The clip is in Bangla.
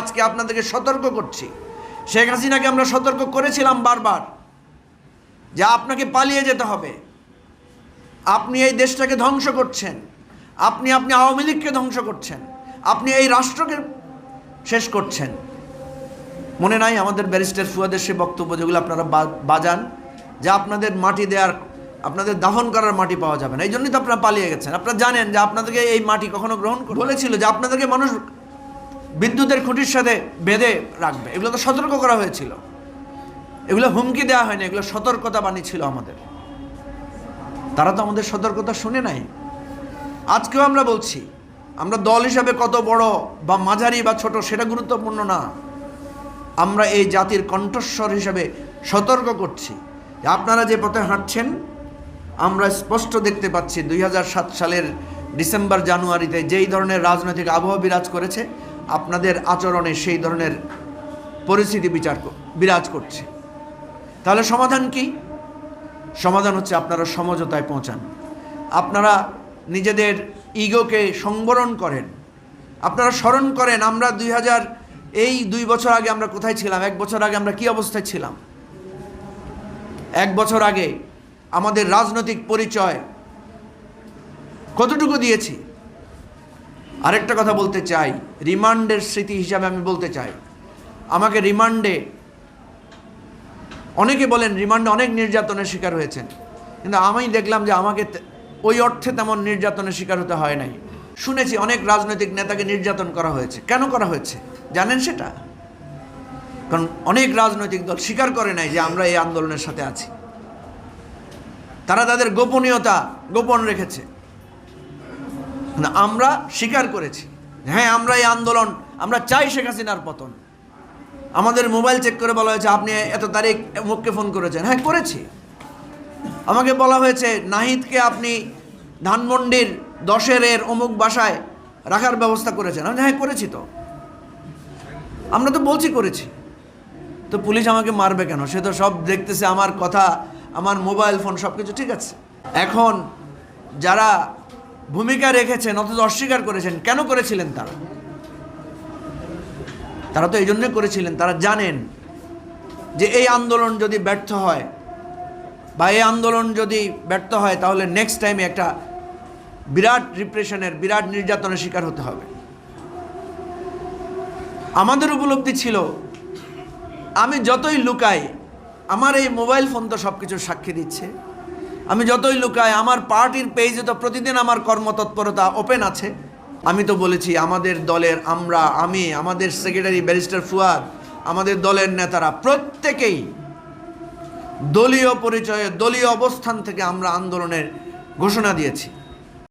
আজকে আপনাদেরকে সতর্ক করছি। শেখ হাসিনাকে আমরা সতর্ক করেছিলাম বারবার যে আপনাকে পালিয়ে যেতে হবে। আপনি এই দেশটাকে ধ্বংস করছেন। আপনি আপনি আওয়ামী লীগকে ধ্বংস করছেন। আপনি এই রাষ্ট্রকে শেষ করছেন। মনে নাই আমাদের ব্যারিস্টার ফুয়াদের সে বক্তব্য যেগুলো আপনারা বাজান, যে আপনাদের মাটি দেওয়ার আপনাদের দাফন করার মাটি পাওয়া যাবে না। এই জন্যই তো আপনারা পালিয়ে গেছেন। আপনারা জানেন যে আপনাদেরকে এই মাটি কখনো গ্রহণ বলেছিল যে আপনাদেরকে মানুষ বিদ্যুতের খুঁটির সাথে বেঁধে রাখবে। এগুলো তো সতর্ক করা হয়েছিল। এগুলো হুমকি দেওয়া হয়নি। এগুলো সতর্কতা বাণী ছিল আমাদের। তারা তো আমাদের সতর্কতা শুনে নাই। আজকেও আমরা বলছি, আমরা দল হিসাবে কত বড় বা মাঝারি বা ছোট সেটা গুরুত্বপূর্ণ না। আমরা এই জাতির কণ্ঠস্বর হিসাবে সতর্ক করছি। আপনারা যে পথে হাঁটছেন, আমরা স্পষ্ট দেখতে পাচ্ছি দুই হাজার সাত সালের ডিসেম্বর জানুয়ারিতে যেই ধরনের রাজনৈতিক আবহাওয়া বিরাজ করেছে আপনাদের আচরণে সেই ধরনের পরিস্থিতি বিচার বিরাজ করছে। তাহলে সমাধান কি? সমাধান হচ্ছে আপনারা সমঝোতায় পৌঁছান। আপনারা নিজেদের ইগোকে সংবরণ করেন। আপনারা স্মরণ করেন, আমরা দুই হাজার, এই দুই বছর আগে আমরা কোথায় ছিলাম? এক বছর আগে আমরা কি অবস্থায় ছিলাম? এক বছর আগে আমাদের রাজনৈতিক পরিচয় কতটুকু দিয়েছি? আরেকটা কথা বলতে চাই, রিমান্ডের স্মৃতি হিসাবে আমি বলতে চাই। আমাকে রিমান্ডে, অনেকে বলেন রিমান্ডে অনেক নির্যাতনের শিকার হয়েছেন, কিন্তু আমি দেখলাম যে আমাকে ওই অর্থে তেমন নির্যাতনের শিকার হতে হয় নাই। শুনেছি অনেক রাজনৈতিক নেতাকে নির্যাতন করা হয়েছে। কেন করা হয়েছে? জানেন সেটা? কারণ অনেক রাজনৈতিক দল স্বীকার করে নাই যে আমরা এই আন্দোলনের সাথে আছি। তারা তাদের গোপনীয়তা গোপন রেখেছে। আমরা স্বীকার করেছি। হ্যাঁ আমরা এই আন্দোলন, আমরা চাই শেখ হাসিনার পতন। আমাদের মোবাইল চেক করে বলা হয়েছে, আপনি এত তারিখ মুখকে ফোন করেছেন। হ্যাঁ করেছি। আমাকে বলা হয়েছে, নাহিদকে আপনি ধানমন্ডির দশের এর অমুক বাসায় রাখার ব্যবস্থা করেছেন। আমি হ্যাঁ করেছি তো। আমরা তো বলছি করেছি। তো পুলিশ আমাকে মারবে কেন? সে তো সব দেখতেছে, আমার কথা, আমার মোবাইল ফোন সব কিছু ঠিক আছে। এখন যারা ভূমিকা রেখেছেন, অথচ অস্বীকার করেছেন। কেন করেছিলেন তারা? তারা তো এই জন্যই করেছিলেন, তারা জানেন যে এই আন্দোলন যদি ব্যর্থ হয় বা এই আন্দোলন যদি ব্যর্থ হয়, তাহলে নেক্সট টাইমে একটা বিরাট রিপ্রেশনের বিরাট নির্যাতনের শিকার হতে হবে। আমাদের উপলব্ধি ছিল, আমি যতই লুকাই, আমার এই মোবাইল ফোন তো সব কিছু সাক্ষী দিচ্ছে। আমি যতই লুকাই, আমার পার্টির পেজে তো প্রতিদিন আমার কর্মতৎপরতা ওপেন আছে। আমি তো বলেছি, আমাদের দলের আমরা, আমি, আমাদের সেক্রেটারি ব্যারিস্টার ফুয়াদ, আমাদের দলের নেতারা প্রত্যেকেই দলীয় পরিচয়ে, দলীয় অবস্থান থেকে আমরা আন্দোলনের ঘোষণা দিয়েছি।